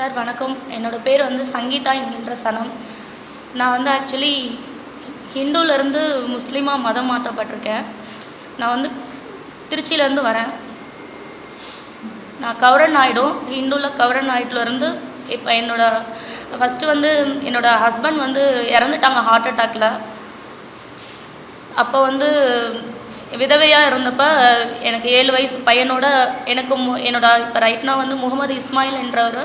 Sir வணக்கம். என்னோடய பேர் வந்து சங்கீதா என்கின்ற சனம். நான் வந்து ஆக்சுவலி ஹிந்துலேருந்து முஸ்லீமாக மதம் மாற்றப்பட்டிருக்கேன். நான் வந்து திருச்சியிலேருந்து வரேன். நான் கவரன் நாயுடு. ஹிந்துவில் கவரன் நாயுடுலேருந்து இப்போ என்னோடய ஃபஸ்ட்டு வந்து என்னோடய ஹஸ்பண்ட் வந்து இறந்துட்டாங்க ஹார்ட் அட்டாக்கில் அப்போ வந்து விதவையாக இருந்தப்போ எனக்கு ஏழு வயசு பையனோட எனக்கு மு என்னோட இப்போ ரைட்னா வந்து முகமது இஸ்மாயில் என்றவர்.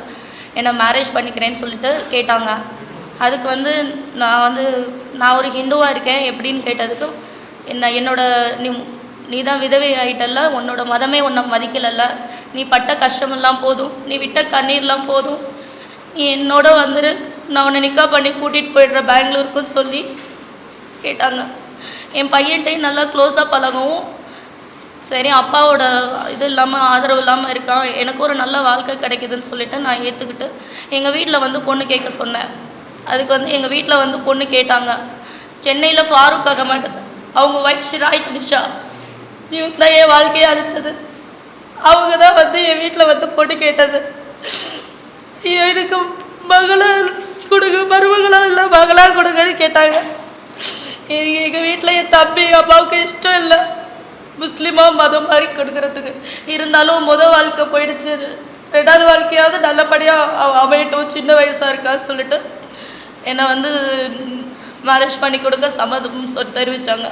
என்னை மேரேஜ் பண்ணிக்கிறேன்னு சொல்லிட்டு கேட்டாங்க. அதுக்கு வந்து நான் வந்து நான் ஒரு ஹிந்துவாக இருக்கேன் எப்படின்னு கேட்டதுக்கு என்ன என்னோட நீ நீ தான் விதவை ஆகிட்டல்ல உன்னோட மதமே உன்னை மதிக்கலல்ல. நீ பட்ட கஷ்டமெல்லாம் போதும் நீ விட்ட கண்ணீர்லாம் போதும். நீ என்னோட வந்துரு நான் உன்னை நிக்கா பண்ணி கூட்டிகிட்டு போயிடுற பெங்களூருக்குன்னு சொல்லி கேட்டாங்க. என் பையன்ட்டையும் நல்லா க்ளோஸாக பழகவும் சரி அப்பாவோட இது இல்லாமல் ஆதரவு இல்லாமல் இருக்கான் எனக்கு ஒரு நல்ல வாழ்க்கை கிடைக்குதுன்னு சொல்லிட்டு நான் ஏற்றுக்கிட்டு எங்கள் வீட்டில் வந்து பொண்ணு கேட்க சொன்னேன். அதுக்கு வந்து எங்கள் வீட்டில் வந்து பொண்ணு கேட்டாங்க. சென்னையில் ஃபாரூக் ஆக அகமட் அவங்க ஒய்ஃப் ஷிராய் நிஷா இவங்க தான் என் வாழ்க்கையை அழிச்சது. அவங்க தான் வந்து என் வீட்டில் வந்து பொண்ணு கேட்டது. எனக்கு மகளா கொடுங்க மருமகளாக இல்லை மகளாக கொடுங்கன்னு கேட்டாங்க. எங்கள் வீட்டில் என் தம்பி அப்பாவுக்கு இஷ்டம் இல்லை. முஸ்லீமாக மதம் மாதிரி கொடுக்கறதுக்கு. இருந்தாலும் முத வாழ்க்கை போயிடுச்சு. ரெண்டாவது வாழ்க்கையாவது நல்லபடியாக அமையட்டும் சின்ன வயசாக இருக்கான்னு சொல்லிட்டு என்னை வந்து மேரேஜ் பண்ணி கொடுக்க சம்மதம் சொ தெரிவித்தாங்க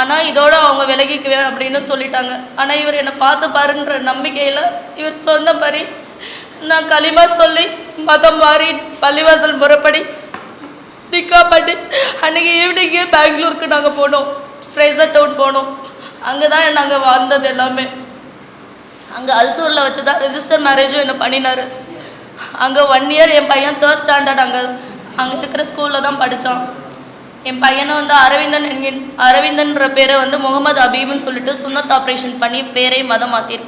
ஆனால் இதோட அவங்க விலகிக்குவேன் அப்படின்னு சொல்லிட்டாங்க. ஆனால் இவர் என்னை பார்த்து பாருன்ற நம்பிக்கையில் இவர் சொன்ன மாதிரி நான் களிமா சொல்லி மதம் மாறி பள்ளிவாசல் முறைப்படி நிக்கா பண்ணி அன்றைக்கி ஈவினிங்கே பெங்களூருக்கு நாங்கள் போனோம். ஃப்ரேசர் டவுன் போனோம். அங்கே தான் நாங்கள் வாழ்ந்தது எல்லாமே. அங்கே அல்சூரில் வச்சு தான் ரிஜிஸ்டர் மேரேஜும் என்ன பண்ணினார். அங்கே ஒன் இயர் என் பையன் தேர்ட் ஸ்டாண்டர்ட் அங்கே அங்கே இருக்கிற ஸ்கூலில் தான் படித்தான் என் பையனை வந்து அரவிந்தன் என்கின் அரவிந்தன்ற பேரை வந்து முகமது அபீப்னு சொல்லிட்டு சுன்னத் ஆப்ரேஷன் பண்ணி பேரை மதம் மாற்றி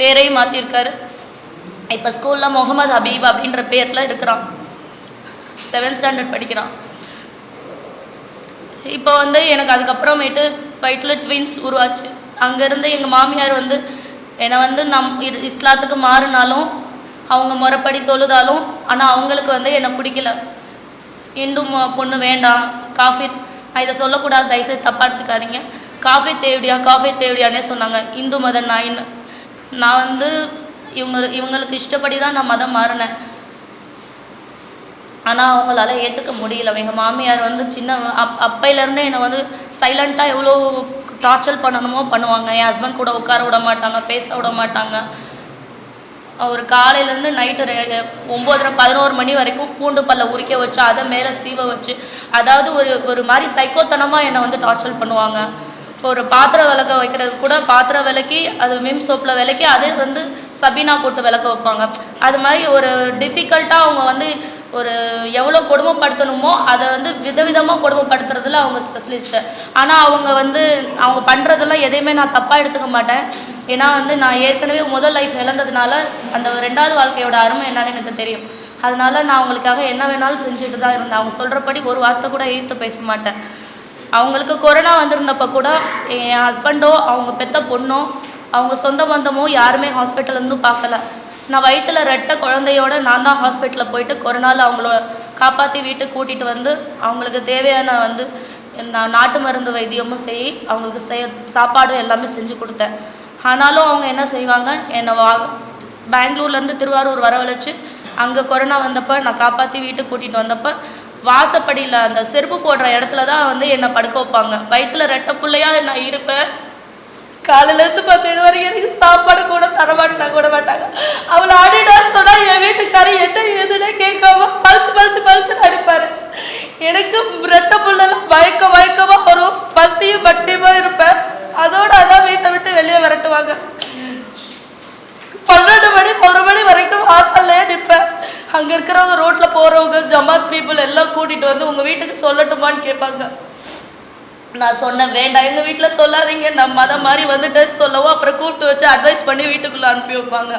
பேரை மாற்றிருக்காரு இப்போ ஸ்கூலில் முகமது ஹபீப் அப்படின்ற பேரில் இருக்கிறான். செவன்த் ஸ்டாண்டர்ட் படிக்கிறான். இப்போ வந்து எனக்கு அதுக்கப்புறமேட்டு வயிற்றில் ட்வின்ஸ் உருவாச்சு. அங்கேருந்து எங்கள் மாமியார் வந்து என்னை வந்து நம் இஸ்லாத்துக்கு மாறினாலும் அவங்க முறைப்படி தொழுதாலும் ஆனால் அவங்களுக்கு வந்து என்னை பிடிக்கல. இந்து பொண்ணு வேண்டாம் காஃபி நான் இதை சொல்லக்கூடாது தயவுசெய்து தப்பாக எடுத்துக்காதீங்க. காஃபி தேவடியா காஃபி தேவடியானே சொன்னாங்க இந்து மத நாயின்னு. நான் வந்து இவங்க இவங்களுக்கு இஷ்டப்படி தான் நான் மதம் மாறினேன். ஆனால் அவங்களால ஏற்றுக்க முடியல. எங்கள் மாமியார் வந்து சின்ன அப் அப்பையிலேருந்தே என்னை வந்து சைலண்ட்டாக எவ்வளோ டார்ச்சர் பண்ணணுமோ பண்ணுவாங்க. என் ஹஸ்பண்ட் கூட உட்கார விட மாட்டாங்க பேச விட மாட்டாங்க. அவர் காலையிலேருந்து நைட்டு ஒம்போதரை பதினோரு மணி வரைக்கும் பூண்டு பல்ல உரிக்க வச்சு அதை மேலே சீவ வச்சு அதாவது ஒரு ஒரு மாதிரி சைக்கோத்தனமாக என்னை வந்து டார்ச்சர் பண்ணுவாங்க. இப்போ ஒரு பாத்திரம் விளக்க வைக்கிறது கூட பாத்திரம் விளக்கி அது விம் சோப்பில் விளக்கி அதே வந்து சபீனா போட்டு விளக்க வைப்பாங்க. அது மாதிரி ஒரு டிஃபிகல்ட்டாக அவங்க வந்து ஒரு எவ்வளோ கொடுமைப்படுத்தணுமோ அதை வந்து விதவிதமாக கொடுமைப்படுத்துறதுல அவங்க ஸ்பெஷலிஸ்ட்டு ஆனால் அவங்க வந்து அவங்க பண்ணுறதெல்லாம் எதையுமே நான் தப்பாக எடுத்துக்க மாட்டேன். ஏன்னா வந்து நான் ஏற்கனவே முதல் லைஃப் இழந்ததுனால அந்த ரெண்டாவது வாழ்க்கையோட அருமை என்னன்னு எனக்கு தெரியும். அதனால நான் அவங்களுக்காக என்ன வேணாலும் செஞ்சுட்டு தான் இருந்தேன். அவங்க சொல்கிறபடி ஒரு வார்த்தை கூட எதிர்த்து பேச மாட்டேன். அவங்களுக்கு கொரோனா வந்திருந்தப்ப கூட என் ஹஸ்பண்டோ அவங்க பெத்த பொண்ணோ அவங்க சொந்த பந்தமோ யாருமே ஹாஸ்பிட்டல்லேருந்து பார்க்கல. நான் வயிற்றில் ரெட்ட குழந்தையோட நான் தான் ஹாஸ்பிட்டலில் போயிட்டு கொரோனாவில் அவங்கள காப்பாற்றி வீட்டுக்கு கூட்டிகிட்டு வந்து அவங்களுக்கு தேவையான வந்து நான் நாட்டு மருந்து வைத்தியமும் செய் அவங்களுக்கு செய் சாப்பாடு எல்லாமே செஞ்சு கொடுத்தேன். ஆனாலும் அவங்க என்ன செய்வாங்க என்னை வா பெங்களூர்லேருந்து திருவாரூர் வரவழைச்சு அங்கே கொரோனா வந்தப்போ நான் காப்பாற்றி வீட்டுக்கு கூட்டிகிட்டு வந்தப்போ வாசப்படியில் அந்த செருப்பு போடுற இடத்துல தான் வந்து என்னை படுக்க வைப்பாங்க. வயிற்றுல ரெட்டை பிள்ளையாக நான் இருப்பேன். காலையிலேருந்து பத்து வரைக்கும் எனக்கு சாப்பாடு கூட தரமாட்டாங்க கூட மாட்டாங்க. அவளை அடிடான்னு சொன்னால் என் வீட்டுக்காரி என்ன ஏதுன்னு கேட்காம பழிச்சு பழிச்சு பழிச்சு அடிப்பாரு. எனக்கு ரெட்டை பிள்ளைலாம் பயக்கம் மயக்கமா வரும் பசியும் பட்டியமா இருப்பேன் அதோட அதான் வீட்டை விட்டு வெளியே விரட்டுவாங்க பன்னெண்டு மணி ஒரு மணி வரைக்கும் வாசல்லே நிற்பேன் இங்கே இருக்கிறவங்க ரோட்டில் போகிறவங்க ஜமாத் பீப்புள் எல்லாம் கூட்டிகிட்டு வந்து உங்கள் வீட்டுக்கு சொல்லட்டுமான்னு கேட்பாங்க. நான் சொன்னேன் வேண்டாம் எங்கள் வீட்டில் சொல்லாதீங்க. நம்ம மதம் மாதிரி வந்துட்டு சொல்லவும் அப்புறம் கூப்பிட்டு வச்சு அட்வைஸ் பண்ணி வீட்டுக்குள்ளே அனுப்பி வைப்பாங்க.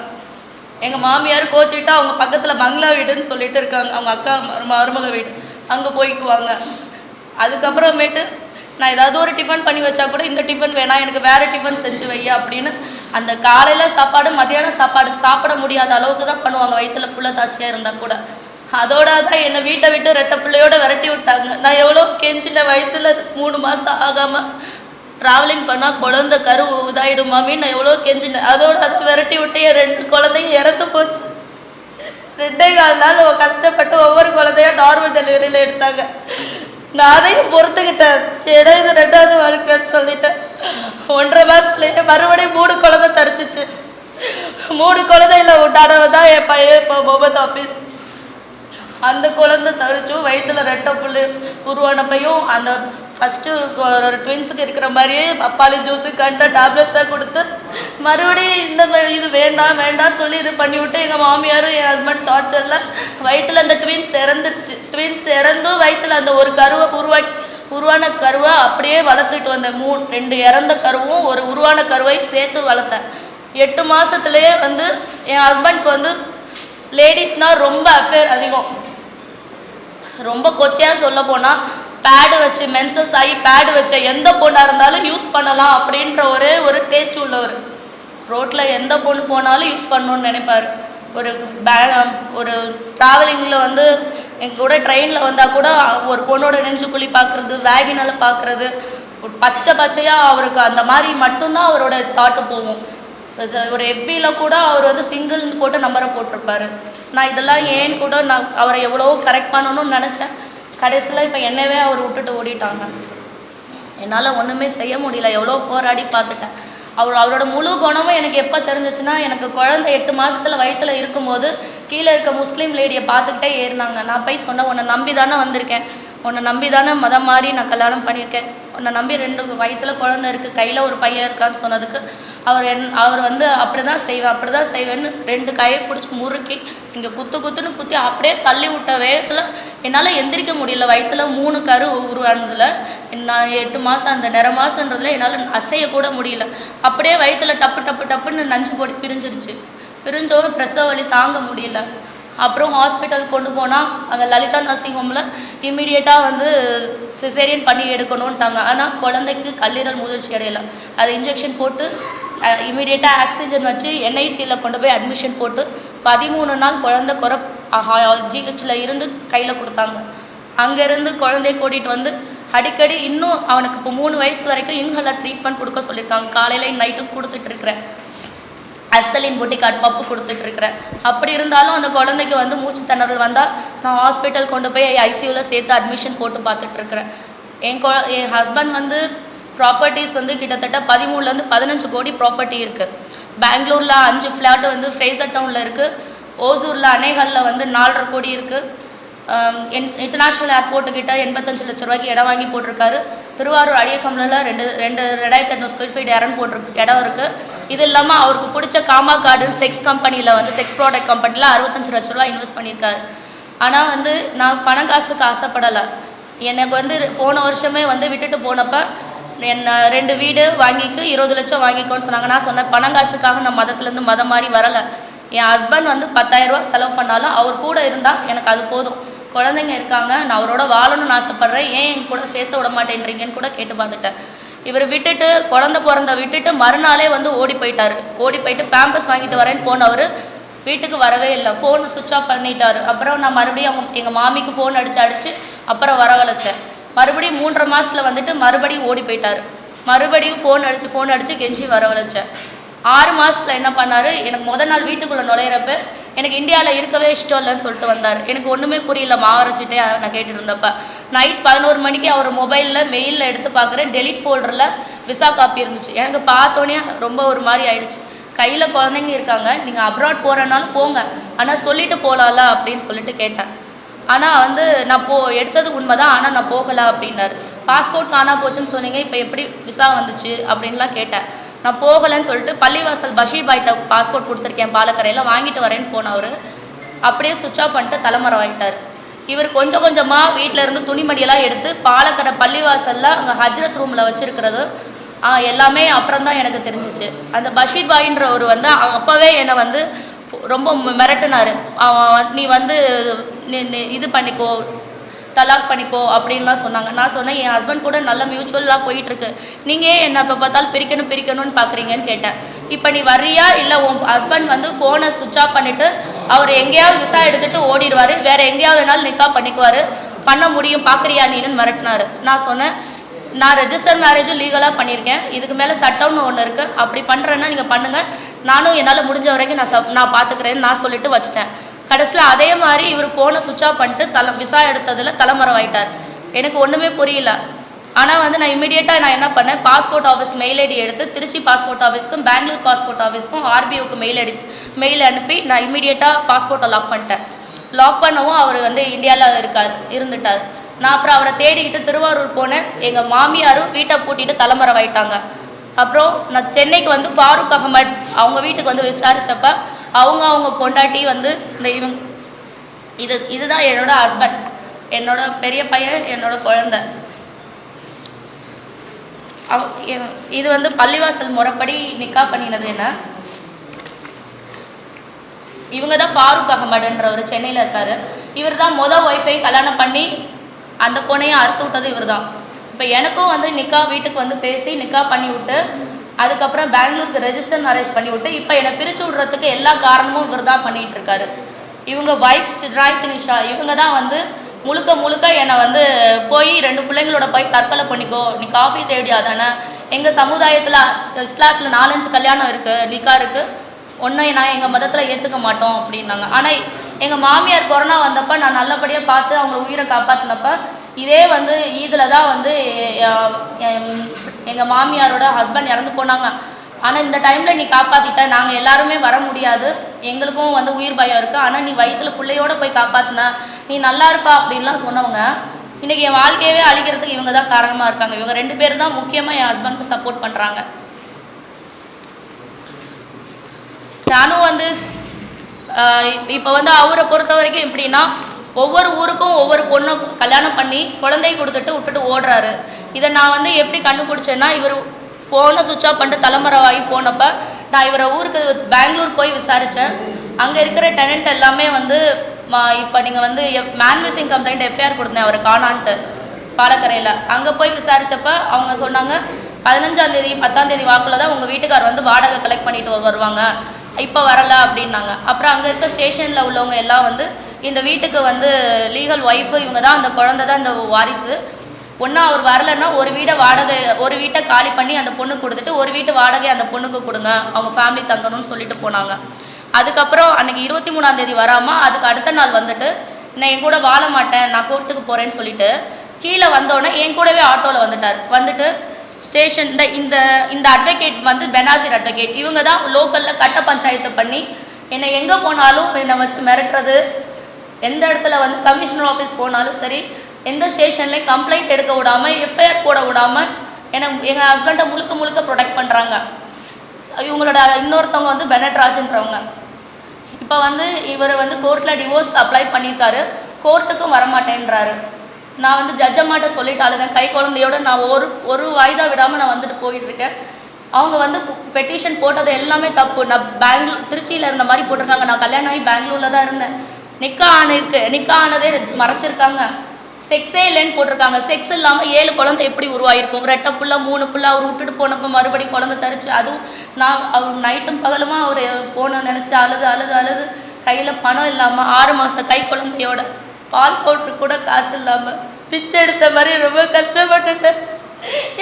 எங்கள் மாமியார் கோச்சிக்கிட்டு அவங்க பக்கத்தில் பங்களா வீடுன்னு சொல்லிட்டு இருக்காங்க. அவங்க அக்கா மருமக வீடு. அங்கே போய்க்குவாங்க. அதுக்கப்புறமேட்டு நான் ஏதாவது ஒரு டிஃபன் பண்ணி வச்சா கூட இந்த டிஃபன் வேணாம் எனக்கு வேறு டிஃபன் செஞ்சு வை அப்படின்னு அந்த காலையில் சாப்பாடு மதியான சாப்பாடு சாப்பிட முடியாத அளவுக்கு தான் பண்ணுவாங்க. வயிற்றுல புள்ள தாச்சியாக இருந்தால் கூட. அதோட தான் என்னை வீட்டை விட்டு ரெட்டை பிள்ளையோட விரட்டி விட்டாங்க. நான் எவ்வளோ கெஞ்சின வயிற்றுல மூணு மாதம் ஆகாமல் ட்ராவலிங் பண்ணால் குழந்த கரு இதாயிடும் மாமி நான் எவ்வளோ கெஞ்சினேன் அதோட அதை விரட்டி விட்டு என் ரெண்டு குழந்தையும் இறந்து போச்சு. ரெண்டே கால் நாள் கஷ்டப்பட்டு ஒவ்வொரு குழந்தையும் நார்மல் டெலிவரியில் எடுத்தாங்க. நான் அதையும் பொறுத்துக்கிட்டேன். ஏன்னா இது ரெண்டாவது வாழ்க்கைன்னு சொல்லிட்டேன். ஒன்றரை மாசத்துலயே மறுபடியும் மூணு குழந்தை தரிச்சிச்சு. மூணு குழந்தையில உண்டானவ தான் என் பையன் இப்போ முகமது ஆஃபீஸ் அந்த குழந்தை தரிச்சும் வயிற்றுல ரெட்டை புல் உருவானப்பையும் அந்த ஃபஸ்ட்டு ஒரு ட்வின்ஸுக்கு இருக்கிற மாதிரியே பப்பாளி ஜூஸு கண்ட டேப்லெட்ஸாக கொடுத்து மறுபடியும் இந்த மாதிரி இது வேண்டாம் வேண்டாம்னு சொல்லி இது பண்ணி விட்டு எங்கள் மாமியாரும் என் ஹஸ்பண்ட் டார்ச்சரில் வயிற்றுல அந்த ட்வின்ஸ் இறந்துருச்சு. ட்வின்ஸ் இறந்தும் வயிற்றுல அந்த ஒரு கருவை உருவாக்கி உருவான கருவை அப்படியே வளர்த்துட்டு வந்தேன் மூ ரெண்டு இறந்த கருவும் ஒரு உருவான கருவை சேர்த்து வளர்த்தேன். எட்டு மாதத்துலேயே வந்து என் ஹஸ்பண்ட்க்கு வந்து லேடிஸ்னால் ரொம்ப அஃபேர் அதிகம். ரொம்ப கொச்சையாக சொல்ல போனால் பேடு வச்சு மென்சஸ் ஆகி பேடு வச்ச எந்த பொண்ணாக இருந்தாலும் யூஸ் பண்ணலாம் அப்படின்ற ஒரே ஒரு டேஸ்ட் உள்ளவர். ரோட்டில் எந்த பொண்ணு போனாலும் யூஸ் பண்ணணும்னு நினைப்பார். ஒரு பே ஒரு ட்ராவலிங்கில் வந்து எங்கள் கூட ட்ரெயினில் வந்தால் கூட ஒரு பொண்ணோட நெஞ்சுக்குழி பார்க்குறது வேகினால் பார்க்குறது ஒரு பச்சை பச்சையாக அவருக்கு அந்த மாதிரி மட்டும்தான் அவரோட தாட்டு போகும். ஒரு எஃபியில் கூட அவர் வந்து சிங்கிள்னு போட்டு நம்பரை போட்டிருப்பாரு. நான் இதெல்லாம் ஏன்னு கூட நான் அவரை எவ்வளோ கரெக்ட் பண்ணணும்னு நினச்சேன். கடைசியில் இப்போ என்னவே அவர் விட்டுட்டு ஓடிட்டாங்க. என்னால் ஒன்றுமே செய்ய முடியல. எவ்வளோ போராடி பார்த்துட்டேன். அவர் அவரோட முழு குணமும் எனக்கு எப்போ தெரிஞ்சிச்சுன்னா எனக்கு குழந்தை எட்டு மாதத்தில் வயிற்றில் இருக்கும்போது கீழே இருக்க முஸ்லீம் லேடியை பார்த்துக்கிட்டே ஏறினாங்க. நான் போய் சொன்னேன் உன்னை நம்பி தானே வந்திருக்கேன். உன்னை நம்பி தானே மதம் மாறி நான் கல்யாணம் பண்ணியிருக்கேன். உன்னை நம்பி ரெண்டு வயிற்றில் குழந்தை இருக்குது கையில் ஒரு பையன் இருக்கான்னு சொன்னதுக்கு அவர் என் அவர் வந்து அப்படி தான் செய்வேன் அப்படி தான் செய்வேன்னு ரெண்டு கையை பிடிச்சி முறுக்கி இங்கே குத்து குத்துன்னு குத்தி அப்படியே தள்ளி விட்ட வேகத்தில் என்னால் எந்திரிக்க முடியல. வயிற்றுல மூணு கரு உருவானதில் நான் எட்டு மாதம் அந்த நிற மாதன்றதுல என்னால் அசையக்கூட முடியல. அப்படியே வயிற்றுல டப்பு டப்பு டப்புன்னு நஞ்சு போட்டு பிரிஞ்சிருச்சு பிரிஞ்சவரும் பிரசவ வலி தாங்க முடியல. அப்புறம் ஹாஸ்பிட்டல் கொண்டு போனால் அங்கே லலிதா நர்சிங் ஹோமில் இமீடியட்டாக வந்து சிசேரியன் பண்ணி எடுக்கணுன்ட்டாங்க ஆனால் குழந்தைக்கு கல்லீரல் முதிர்ச்சி அடையலை. அதை இன்ஜெக்ஷன் போட்டு இமீடியட்டாக ஆக்சிஜன் வச்சு என்ஐசியில் கொண்டு போய் அட்மிஷன் போட்டு பதிமூணு நாள் குழந்த குறை ஜிஹெச்சில் இருந்து கையில் கொடுத்தாங்க. அங்கேருந்து குழந்தைய கூட்டிகிட்டு வந்து அடிக்கடி இன்னும் அவனுக்கு இப்போ மூணு வயசு வரைக்கும் இன்ஹலர் ட்ரீட்மெண்ட் கொடுக்க சொல்லியிருக்காங்க காலையில் நைட்டும் கொடுத்துட்ருக்குறேன் அஸ்தலின் பொட்டிக்காட் பப்பு கொடுத்துட்டு இருக்கிறேன். அப்படி இருந்தாலும் அந்த குழந்தைக்கு வந்து மூச்சு திணறல் வந்தால் நான் ஹாஸ்பிட்டல் கொண்டு போய் ஐசியூவில் சேர்த்து அட்மிஷன் போட்டு பார்த்துட்டு இருக்கிறேன். என் கொ என் ஹஸ்பண்ட் வந்து ப்ராப்பர்ட்டிஸ் வந்து கிட்டத்தட்ட பதிமூணுலேருந்து பதினஞ்சு கோடி ப்ராப்பர்ட்டி இருக்குது பெங்களூரில் அஞ்சு ஃப்ளாட்டு வந்து ஃப்ரேசர் டவுனில் இருக்குது ஓசூரில் அணைகளில் வந்து நாலரை கோடி இருக்குது இன்டர்நேஷ்னல் ஏர்போர்ட்டுக்கிட்ட எண்பத்தஞ்சு லட்ச ரூபாய்க்கு இடம் வாங்கி போட்டிருக்காரு. திருவாரூர் அடியக்கம்பலில் ரெண்டு ரெண்டு ரெண்டாயிரத்தி எட்நூறு ஸ்கொயர் ஃபீட் இடம் போட்டிருக்கு இடம் இருக்குது இது இல்லாமல் அவருக்கு பிடிச்ச காமா கார்டன் செக்ஸ் கம்பெனியில் வந்து செக்ஸ் ப்ராடக்ட் கம்பெனியில் அறுபத்தஞ்சு லட்ச ரூபா இன்வெஸ்ட் பண்ணியிருக்காரு. ஆனால் வந்து நான் பணம் காசுக்கு ஆசைப்படலை. எனக்கு வந்து போன வருஷமே வந்து விட்டுட்டு போனப்போ என்ன ரெண்டு வீடு வாங்கிக்கு இருபது லட்சம் வாங்கிக்கோன்னு சொன்னாங்க. நான் சொன்னேன் பணம் காசுக்காக நான் மதத்துலேருந்து மதம் மாதிரி வரலை. என் ஹஸ்பண்ட் வந்து 10000 செலவு பண்ணாலும் அவர் கூட இருந்தால் எனக்கு அது போதும். குழந்தைங்க இருக்காங்க நான் அவரோட வாழணும்னு ஆசைப்பட்றேன். ஏன் என் கூட பேச விட மாட்டேன்றீங்கன்னு கூட கேட்டு பார்த்துட்டேன். இவர் விட்டுட்டு குழந்தை பிறந்த விட்டுட்டு மறுநாளே வந்து ஓடி போயிட்டாரு. ஓடி போயிட்டு பேம்பஸ் வாங்கிட்டு வரேன்னு போனவர் வீட்டுக்கு வரவே இல்லை. ஃபோன் சுவிட்ச் ஆஃப் பண்ணிட்டாரு. அப்புறம் நான் மறுபடியும் அவங்க எங்கள் மாமிக்கு ஃபோன் அடித்து அடித்து அப்புறம் வரவழைச்சேன். மறுபடியும் மூன்றரை மாசத்துல வந்துட்டு மறுபடியும் ஓடி போயிட்டாரு. மறுபடியும் ஃபோன் அடிச்சு ஃபோன் அடிச்சு கெஞ்சி வரவழைச்சேன் ஆறு மாசத்துல என்ன பண்ணாரு? எனக்கு முத நாள் வீட்டுக்குள்ள நுழையிறப்ப எனக்கு இந்தியாவில் இருக்கவே இஷ்டம் இல்லைன்னு சொல்லிட்டு வந்தார். எனக்கு ஒன்றுமே புரியல மாவரைச்சிட்டே நான் கேட்டுட்டு இருந்தப்ப. நைட் பதினோரு மணிக்கு அவர் மொபைலில் மெயிலில் எடுத்து பார்க்குறேன். டெலிட் ஃபோல்டரில் விசா காப்பி இருந்துச்சு. எனக்கு பார்த்தோன்னே ரொம்ப ஒரு மாதிரி ஆயிடுச்சு. கையில் குழந்தைங்க இருக்காங்க. நீங்கள் அப்ராட் போகிறனாலும் போங்க. ஆனால் சொல்லிட்டு போகலாம்ல அப்படின்னு சொல்லிட்டு கேட்டேன். ஆனால் வந்து நான் போ எடுத்தது உண்மைதான் ஆனால் நான் போகலை அப்படின்னாரு. பாஸ்போர்ட் காணா போச்சுன்னு சொன்னீங்க இப்போ எப்படி விசா வந்துச்சு அப்படின்லாம் கேட்டேன். நான் போகலைன்னு சொல்லிட்டு பள்ளிவாசல் பஷீர் பாய்ட்ட பாஸ்போர்ட் கொடுத்துருக்கேன் பாலக்கரையில் வாங்கிட்டு வரேன்னு போனவர். அப்படியே சுவிட்ச் ஆஃப் பண்ணிட்டு தலைமறை வாங்கிட்டார். இவர் கொஞ்சம் கொஞ்சமாக வீட்டில் இருந்து துணிமணியெல்லாம் எடுத்து பாலக்கரை பள்ளிவாசலில் அங்கே ஹஜ்ரத் ரூமில் வச்சுருக்கிறது. எல்லாமே அப்புறம் தான் எனக்கு தெரிஞ்சிச்சு. அந்த பஷீர் பாயின்றவர் வந்து அப்போவே என்னை வந்து ரொம்ப மிரட்டினாரு. அவன் நீ வந்து இது பண்ணிக்கோ தலாக் பண்ணிக்கோ அப்படின்லாம் சொன்னாங்க. நான் சொன்னேன் என் ஹஸ்பண்ட் கூட நல்ல மியூச்சுவலாக போயிட்டுருக்கு. நீங்கள் ஏன் என்ன அப்போ பார்த்தாலும் பிரிக்கணும் பிரிக்கணும்னு பார்க்குறீங்கன்னு கேட்டேன். இப்போ நீ வர்றியா? இல்லை உன் ஹஸ்பண்ட் வந்து ஃபோனை சுவிட்ச் ஆஃப் பண்ணிவிட்டு அவர் எங்கேயாவது விசா எடுத்துகிட்டு ஓடிடுவார். வேறு எங்கேயாவது வேணாலும் நிக்கா பண்ணிக்குவார். பண்ண முடியும் பார்க்குறியா நீன்னு மிரட்டினார். நான் சொன்னேன் நான் ரெஜிஸ்டர் மேரேஜும் லீகலாக பண்ணியிருக்கேன் இதுக்கு மேலே சட்டம்னு ஒன்று இருக்குது அப்படி பண்ணுறேன்னா நீங்கள் பண்ணுங்கள் நானும் என்னால் முடிஞ்ச வரைக்கும் நான் சப் நான் பார்த்துக்கிறேன்னு நான் சொல்லிட்டு வச்சுட்டேன். கடைசியில் அதே மாதிரி இவர் ஃபோனை சுவிட்ச் ஆஃப் பண்ணிட்டு தலை விசா எடுத்ததில் தலைமறைவாயிட்டார். எனக்கு ஒன்றுமே புரியல. ஆனால் வந்து நான் இமீடியட்டாக நான் என்ன பண்ணேன்? பாஸ்போர்ட் ஆஃபீஸ் மெயில் ஐடி எடுத்து திருச்சி பாஸ்போர்ட் ஆஃபீஸ்க்கும் பெங்களூர் பாஸ்போர்ட் ஆஃபீஸ்க்கும் ஆர்பிஓக்கு மெயில் அடி மெயில் அனுப்பி நான் இமீடியட்டாக பாஸ்போர்ட்டை லாக் பண்ணிட்டேன். லாக் பண்ணவும் அவர் வந்து இந்தியாவில் இருக்கார் இருந்துட்டார். நான் அப்புறம் அவரை தேடிக்கிட்டு திருவாரூர் போனேன். எங்கள் மாமியாரும் வீட்டை பூட்டிட்டு தலைமறைவாயிட்டாங்க. அப்புறம் நான் சென்னைக்கு வந்து ஃபாரூக் அகமட் அவங்க வீட்டுக்கு வந்து விசாரித்தப்ப அவங்க அவங்க பொண்டாட்டி வந்து இந்த இவங்க இது இதுதான் என்னோட ஹஸ்பண்ட் என்னோட பெரிய பையன் என்னோட குழந்தை. அவ இது வந்து பள்ளிவாசல் முறைப்படி நிக்கா பண்ணினது என்ன? இவங்க தான் ஃபாரூக் அகமடுன்றவர் சென்னையில் இருக்காரு. இவர் தான் மொதல் ஒய்ஃபை கல்யாணம் பண்ணி அந்த பொண்ணையும் அறுத்து விட்டது இவர் தான் இப்போ எனக்கும் வந்து நிக்கா வீட்டுக்கு வந்து பேசி நிக்கா பண்ணி விட்டு அதுக்கப்புறம் பெங்களூருக்கு ரெஜிஸ்டர் மேரேஜ் பண்ணி விட்டு இப்போ என்னை பிரித்து விடுறதுக்கு எல்லா காரணமும் இவர் தான் பண்ணிகிட்டு இருக்காரு. இவங்க ஒய்ஃப் சித்ராய்த் நிஷா இவங்க தான் வந்து முழுக்க முழுக்க என்னை வந்து போய் ரெண்டு பிள்ளைங்களோட போய் தற்கொலை பண்ணிக்கோ நீ காஃபி தேடியாதானே எங்கள் சமுதாயத்தில் இஸ்லாத்தில் நாலஞ்சு கல்யாணம் இருக்குது நிக்கா இருக்குது ஒன்றை நான் எங்கள் மதத்தில் ஏற்றுக்க மாட்டோம் அப்படின்னாங்க. ஆனால் எங்கள் மாமியார் கொரோனா வந்தப்போ நான் நல்லபடியாக பார்த்து அவங்க உயிரை காப்பாற்றினப்ப இதே வந்து இதில் தான் வந்து எங்கள் மாமியாரோட ஹஸ்பண்ட் இறந்து போனாங்க. ஆனால் இந்த டைமில் நீ காப்பாற்றிட்ட நாங்கள் எல்லாருமே வர முடியாது. எங்களுக்கும் வந்து உயிர் பயம் இருக்குது ஆனால் நீ வயிற்றுல பிள்ளையோடு போய் காப்பாற்றின நீ நல்லா இருப்பா அப்படின்லாம் சொன்னவங்க இன்றைக்கி என் வாழ்க்கையவே அழிக்கிறதுக்கு இவங்க தான் காரணமாக இருக்காங்க. இவங்க ரெண்டு பேர் தான் முக்கியமாக என் ஹஸ்பண்ட்க்கு சப்போர்ட் பண்ணுறாங்க நானும் வந்து இப்போ வந்து அவரை பொறுத்த வரைக்கும் எப்படின்னா ஒவ்வொரு ஊருக்கும் ஒவ்வொரு பொண்ணை கல்யாணம் பண்ணி குழந்தை கொடுத்துட்டு விட்டுட்டு ஓடுறாரு. இதை நான் வந்து எப்படி கண்டுபிடிச்சேன்னா இவர் ஃபோனை சுவிட்ச் ஆஃப் பண்ணிட்டு தலைமறைவாகி போனப்ப நான் இவரை ஊருக்கு பெங்களூர் போய் விசாரித்தேன் அங்கே இருக்கிற டெனண்ட் எல்லாமே வந்து இப்போ நீங்கள் வந்து மேன் மிஸ்ஸிங் கம்ப்ளைண்ட் எஃப்ஐஆர் கொடுத்தேன் அவர் காணான்ட்டு பாலக்கரையில். அங்கே போய் விசாரித்தப்ப அவங்க சொன்னாங்க பதினஞ்சாம் தேதி பத்தாம் தேதி தான் உங்கள் வீட்டுக்கார் வந்து வாடகை கலெக்ட் பண்ணிட்டு வருவாங்க. இப்போ வரல அப்படின்னாங்க. அப்புறம் அங்கே இருக்க ஸ்டேஷனில் உள்ளவங்க எல்லாம் வந்து இந்த வீட்டுக்கு வந்து லீகல் ஒய்ஃபு இவங்க தான் அந்த குழந்தை தான் இந்த வாரிசு. ஒன்றா அவர் வரலன்னா ஒரு வீடை வாடகை ஒரு வீட்டை காலி பண்ணி அந்த பொண்ணு கொடுத்துட்டு ஒரு வீட்டு வாடகை அந்த பொண்ணுக்கு கொடுங்க. அவங்க ஃபேமிலி தங்கணும்னு சொல்லிட்டு போனாங்க. அதுக்கப்புறம் அன்னைக்கு இருபத்தி மூணாம் தேதி வராமல் அதுக்கு அடுத்த நாள் வந்துட்டு நான் என் கூட வாழ மாட்டேன் நான் கோர்ட்டுக்கு போகிறேன்னு சொல்லிட்டு கீழே வந்தோடனே என் கூடவே ஆட்டோவில் வந்துட்டார். வந்துட்டு ஸ்டேஷன் இந்த இந்த இந்த அட்வொகேட் வந்து பெனாசிர் அட்வொகேட் இவங்க தான் லோக்கலில் கட்ட பஞ்சாயத்து பண்ணி என்னை எங்கே போனாலும் என்னை வச்சு மிரட்டுறது. எந்த இடத்துல வந்து கமிஷனர் ஆஃபீஸ் போனாலும் சரி எந்த ஸ்டேஷன்லேயும் கம்ப்ளைண்ட் எடுக்க விடாமல் எஃப்ஐஆர் போட விடாமல் என்னை எங்கள் ஹஸ்பண்டை முழுக்க முழுக்க ப்ரொடெக்ட் பண்ணுறாங்க இவங்களோட இன்னொருத்தவங்க வந்து பெனட்ராஜன்றவங்க இப்போ வந்து இவர் வந்து கோர்ட்டில் டிவோர்ஸ்க்கு அப்ளை பண்ணியிருக்காரு. கோர்ட்டுக்கும் வரமாட்டேன்றாரு. நான் வந்து ஜட்ஜம்மாட்ட அழுதேன். கை குழந்தையோட நான் ஒரு ஒரு வாய்தா விடாமல் நான் வந்துட்டு போயிட்டு இருக்கேன் அவங்க வந்து பெட்டிஷன் போட்டது எல்லாமே தப்பு. நான் பெங்களூர் திருச்சியில் இருந்த மாதிரி போட்டிருக்காங்க. நான் கல்யாணம் ஆகி பெங்களூரில் தான் இருந்தேன். நிக்கா ஆனிருக்கு நிக்கா ஆனதே மறைச்சிருக்காங்க. செக்ஸே இல்லைன்னு போட்டிருக்காங்க. செக்ஸ் இல்லாமல் ஏழு குழந்தை எப்படி உருவாயிருக்கும்? ரெட்டை புள்ள மூணு புள்ள அவர் விட்டுட்டு போனப்போ மறுபடியும் குழந்தை தரிச்சு அதுவும் நான் அவர் நைட்டும் பகலுமா அவர் போன நினச்சி அழுது அழுது அழுது கையில் பணம் இல்லாமல் ஆறு மாதம் கை குழந்தையோட பால் போட்டு கூட காசு இல்லாமல் பிச்சை எடுத்த மாதிரி ரொம்ப கஷ்டப்பட்டுட்டேன்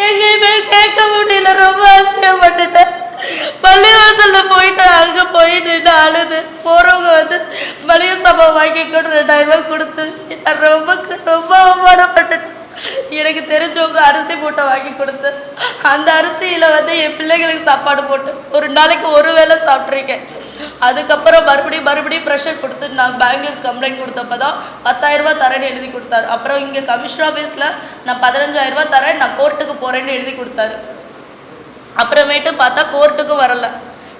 எங்கேயுமே கேட்க முடியல ரொம்ப அசிங்கப்பட்டுட்டேன் பள்ளிவாசல்ல போயிட்டு அங்க போய் நின்று அழுது. போறவங்க வந்து மளிகை சாமான் வாங்கி கூட ரெண்டாயிரம் ரூபாய் கொடுத்து. நான் ரொம்ப ரொம்ப அவமானப்பட்டுட்டேன் எனக்கு தெரிஞ்சவங்க அரிசி மூட்டை வாங்கி கொடுத்து. அந்த அரிசியில வந்து என் பிள்ளைங்களுக்கு சாப்பாடு போட்டு ஒரு நாளைக்கு ஒரு வேளை சாப்பிட்ருக்கேன் அதுக்கப்புறம் மறுபடியும் மறுபடியும் ப்ரெஷர் கொடுத்து நான் பெங்களூர் கம்ப்ளைண்ட் கொடுத்தப்ப தான் பத்தாயிரம் ரூபாய் தரேன்னு எழுதி கொடுத்தாரு. அப்புறம் இங்கே கமிஷனர் ஆஃபீஸில் நான் பதினஞ்சாயிரம் ரூபாய் தரேன் நான் கோர்ட்டுக்கு போகிறேன்னு எழுதி கொடுத்தாரு. அப்புறமேட்டு பார்த்தா கோர்ட்டுக்கும் வரல.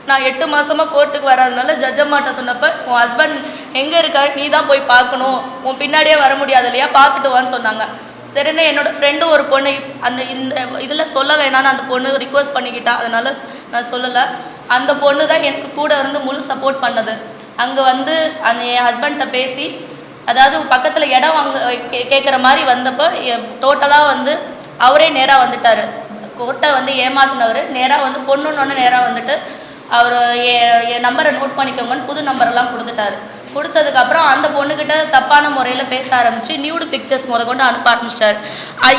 நான் எட்டு மாசமா கோர்ட்டுக்கு வராதனால ஜட்ஜம்மாட்ட சொன்னப்ப உன் ஹஸ்பண்ட் எங்கே இருக்காரு? நீ தான் போய் பார்க்கணும். உன் பின்னாடியே வர முடியாது இல்லையா? பார்த்துட்டு வான்னு சொன்னாங்க. சரின்னு என்னோட ஃப்ரெண்டு ஒரு பொண்ணு அந்த இந்த இதில் சொல்ல வேணாம்னு அந்த பொண்ணு ரிக்வஸ்ட் பண்ணிக்கிட்டா. அதனால நான் சொல்லலை. அந்த பொண்ணு தான் எனக்கு கூட இருந்து முழு சப்போர்ட் பண்ணது. அங்கே வந்து அந்த என் ஹஸ்பண்ட்ட பேசி அதாவது பக்கத்தில் இடம் வாங்க கே- கேட்குற மாதிரி வந்தப்போ டோட்டலாக வந்து அவரே நேராக வந்துட்டார். கோட்டை வந்து ஏமாத்தினவர். நேராக வந்து பொண்ணுன்னு நேராக வந்துட்டு அவர் என் நம்பரை நோட் பண்ணிக்கோங்கன்னு புது நம்பரெல்லாம் கொடுத்துட்டாரு. கொடுத்ததுக்கப்புறம் அந்த பொண்ணுக்கிட்ட தப்பான முறையில் பேச ஆரம்பித்து நியூடு பிக்சர்ஸ் முத கொண்டு அனுப்ப ஆரம்பிச்சிட்டாரு.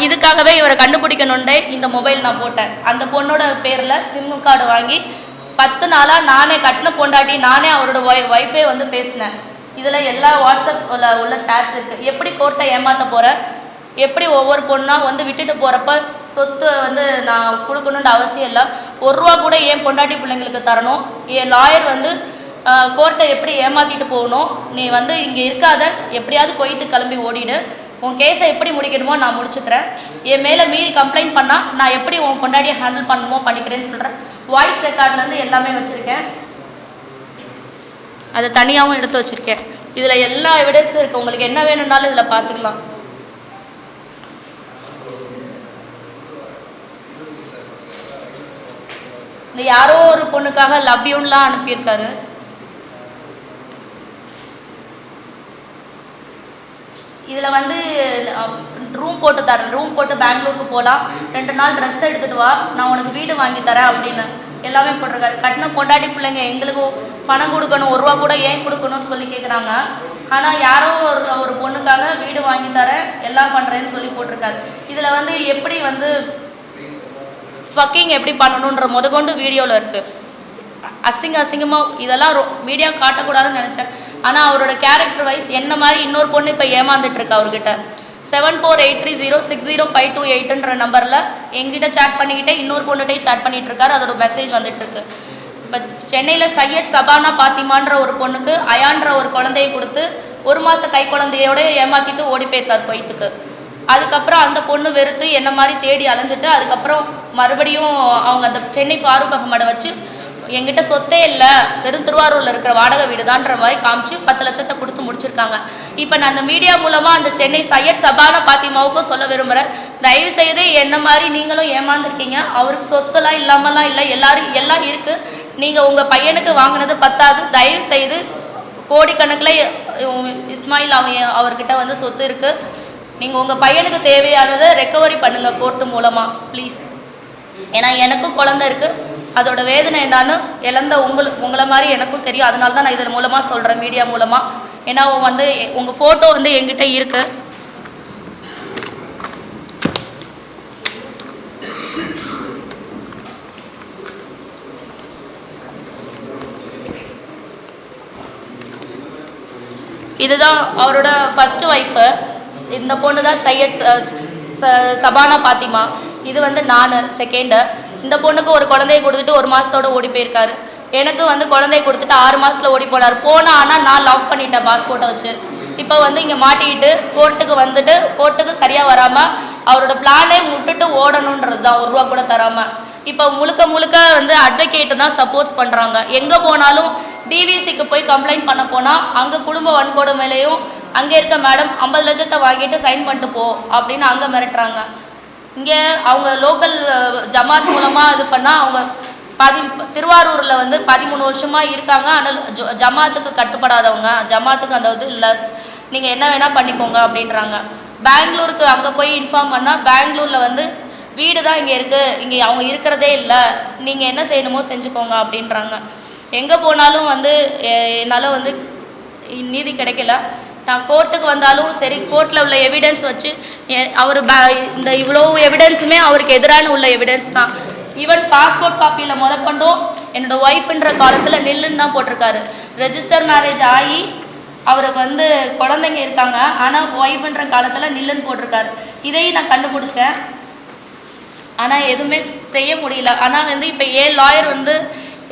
இதுக்காகவே இவரை கண்டுபிடிக்கணுண்டே இந்த மொபைல் நான் போட்டேன். அந்த பொண்ணோட பேரில் சிம்மு கார்டு வாங்கி பத்து நாளாக நானே கட்டின பொண்டாட்டி நானே அவரோட ஒய் ஒய்ஃபே வந்து பேசினேன். இதில் எல்லா வாட்ஸ்அப் உள்ள உள்ள சேட்ஸ் இருக்குது எப்படி கோர்ட்டை ஏமாற்ற போகிறேன் எப்படி ஒவ்வொரு பொண்ணாக வந்து விட்டுட்டு போகிறப்ப சொத்து வந்து நான் கொடுக்கணுன்ற அவசியம் இல்லை. ஒரு ரூபா கூட ஏன் பொண்டாட்டி பிள்ளைங்களுக்கு தரணும். என் லாயர் வந்து கோர்ட்டை எப்படி ஏமாற்றிட்டு போகணும்? நீ வந்து இங்கே இருக்காத. எப்படியாவது கொய்த்து கிளம்பி ஓடிடு. உன் கேஸை எப்படி முடிக்கணுமோ நான் முடிச்சுக்கிறேன். என் மேலே மீறி கம்ப்ளைண்ட் பண்ணால் நான் எப்படி உன் கொண்டாடியை ஹேண்டில் பண்ணணுமோ பண்ணிக்கிறேன்னு சொல்கிறேன் வாய்ஸ் ரெக்கார்ட்லேருந்து எல்லாமே வச்சுருக்கேன். அதை தனியாகவும் எடுத்து வச்சுருக்கேன். இதில் எல்லா எவிடன்ஸும் இருக்குது உங்களுக்கு என்ன வேணும்னாலும் இதில் பார்த்துக்கலாம். இந்த யாரோ ஒரு பொண்ணுக்காக லவ் யூன்லாம் அனுப்பியிருக்காரு. இதில் வந்து ரூம் போட்டு தரேன் ரூம் போட்டு பெங்களூருக்கு போகலாம் ரெண்டு நாள் ட்ரெஸ் எடுத்துகிட்டு வா. நான் உனக்கு வீடு வாங்கி தரேன் அப்படின்னு எல்லாமே போட்டிருக்காரு. கட்டின பொண்டாட்டி பிள்ளைங்க எங்களுக்கு பணம் கொடுக்கணும் ஒரு ரூபா கூட ஏன் கொடுக்கணும்னு சொல்லி கேட்குறாங்க ஆனால் யாரோ ஒரு ஒரு பொண்ணுக்காக வீடு வாங்கி தரேன் எல்லாம் பண்ணுறேன்னு சொல்லி போட்டிருக்காரு. இதில் வந்து எப்படி வந்து ஃபக்கிங் எப்படி பண்ணணுன்ற முதற்கொண்டு வீடியோவில் இருக்குது அசிங்க அசிங்கமாக இதெல்லாம் மீடியா காட்டக்கூடாதுன்னு நினச்சேன். ஆனால் அவரோட கேரக்டர் வைஸ் என்ன மாதிரி இன்னொரு பொண்ணு இப்போ ஏமாந்துட்டு இருக்கா அவர்கிட்ட? Seven four eight three zero six zero five two எயிட்டுன்ற நம்பரில் எங்கிட்ட சேட் பண்ணிக்கிட்டே இன்னொரு பொண்ணுகிட்டே சேட் பண்ணிட்டு இருக்காரு. அதோட மெசேஜ் வந்துட்டு இருக்கு. இப்போ சென்னையில் சையத் சபானா பாத்திமான்ற ஒரு பொண்ணுக்கு அயான்ற ஒரு குழந்தையை கொடுத்து ஒரு மாத கை குழந்தையோட ஏமாத்திட்டு ஓடி போயிருக்கார் கொய்த்துக்கு. அதுக்கப்புறம் அந்த பொண்ணு வெறுத்து என்ன மாதிரி தேடி அலைஞ்சிட்டு அதுக்கப்புறம் மறுபடியும் அவங்க அந்த சென்னை ஃபாரூக் அகமடை வச்சு எங்கிட்ட சொத்தே இல்லை. வெறும் திருவாரூரில் இருக்கிற வாடகை வீடுதான்ற மாதிரி காமிச்சு பத்து லட்சத்தை கொடுத்து முடிச்சிருக்காங்க. இப்போ நான் அந்த மீடியா மூலமாக அந்த சென்னை சையத் சபான பாத்திமாவுக்கும் சொல்ல விரும்புகிறேன் தயவு செய்து என்ன மாதிரி நீங்களும் ஏமாந்துருக்கீங்க. அவருக்கு சொத்தெல்லாம் இல்லாமலாம் இல்லை. எல்லாரும் எல்லாம் இருக்குது நீங்கள் உங்கள் பையனுக்கு வாங்கினது பத்தாது. தயவு செய்து கோடிக்கணக்கில் இஸ்மாயில் அவன் அவர்கிட்ட வந்து சொத்து இருக்குது நீங்கள் உங்கள் பையனுக்கு தேவையானதை ரெக்கவரி பண்ணுங்கள் கோர்ட்டு மூலமாக ப்ளீஸ் ஏன்னா எனக்கும் குழந்தை இருக்குது அதோட வேதனை என்னான்னு இழந்த உங்களுக்கு உங்களை மாதிரி எனக்கும் தெரியும். அதனால தான் நான் இதன் மூலமாக சொல்கிறேன் மீடியா மூலமாக ஏன்னா வந்து உங்கள் ஃபோட்டோ வந்து எங்கிட்ட இருக்குது இதுதான் அவரோட ஃபர்ஸ்ட் ஒய்ஃபு இந்த பொண்ணு தான் சையத் ச- சபானா பாத்திமா. இது வந்து நான் செகண்டு இந்த பொண்ணுக்கு ஒரு குழந்தைய கொடுத்துட்டு ஒரு மாதத்தோட ஓடி போயிருக்காரு. எனக்கு வந்து குழந்தைய கொடுத்துட்டு ஆறு மாசத்துல ஓடி போனார். போனா ஆனால் நான் லவ் பண்ணிட்டேன் பாஸ்போர்ட்டை வச்சு. இப்போ வந்து இங்கே மாட்டிக்கிட்டு கோர்ட்டுக்கு வந்துட்டு கோர்ட்டுக்கு சரியாக வராமல் அவரோட பிளானே விட்டுட்டு ஓடணுன்றது தான். ஒரு ரூபா கூட தராமல் இப்போ முழுக்க முழுக்க வந்து அட்வொகேட்டு தான் சப்போர்ட்ஸ் பண்ணுறாங்க எங்கே போனாலும் டிவிசிக்கு போய் கம்ப்ளைண்ட் பண்ண போனால் அங்கே குடும்ப வன்கொடுமையிலையும் அங்கே இருக்க மேடம் ஐம்பது லட்சத்தை வாங்கிட்டு சைன் பண்ணிட்டு போ அப்படின்னு அங்கே மிரட்டுறாங்க. இங்கே அவங்க லோக்கல் ஜமாத் மூலமாக இது பண்ணால் அவங்க பதி திருவாரூரில் வந்து பதிமூணு வருஷமாக இருக்காங்க. ஆனால் ஜமாத்துக்கு கட்டுப்படாதவங்க ஜமாத்துக்கு அந்த இது இல்லை. நீங்கள் என்ன வேணால் பண்ணிக்கோங்க அப்படின்றாங்க. பெங்களூருக்கு அங்கே போய் இன்ஃபார்ம் பண்ணால் பெங்களூரில் வந்து வீடு தான் இங்கே இருக்குது இங்கே அவங்க இருக்கிறதே இல்லை. நீங்கள் என்ன செய்யணுமோ செஞ்சுக்கோங்க அப்படின்றாங்க. எங்கே போனாலும் வந்து என்னால் வந்து நீதி கிடைக்கல. நான் கோர்ட்டுக்கு வந்தாலும் சரி கோர்ட்டில் உள்ள எவிடன்ஸ் வச்சு அவர் இந்த இவ்வளோ எவிடன்ஸுமே அவருக்கு எதிரான உள்ள எவிடன்ஸ் தான். ஈவன் பாஸ்போர்ட் காப்பியில் முதற்கொண்டும் என்னோட ஒய்ஃப்ன்ற காலத்தில் நில்லுன்னு தான் போட்டிருக்காரு. ரெஜிஸ்டர் மேரேஜ் ஆகி அவருக்கு வந்து குழந்தைங்க இருக்காங்க ஆனால் ஒய்ஃப்ன்ற காலத்தில் நில்லுன்னு போட்டிருக்காரு. இதையும் நான் கண்டுபிடிச்சிட்டேன். ஆனால் எதுவுமே செய்ய முடியல. ஆனால் வந்து இப்போ ஏன் லாயர் வந்து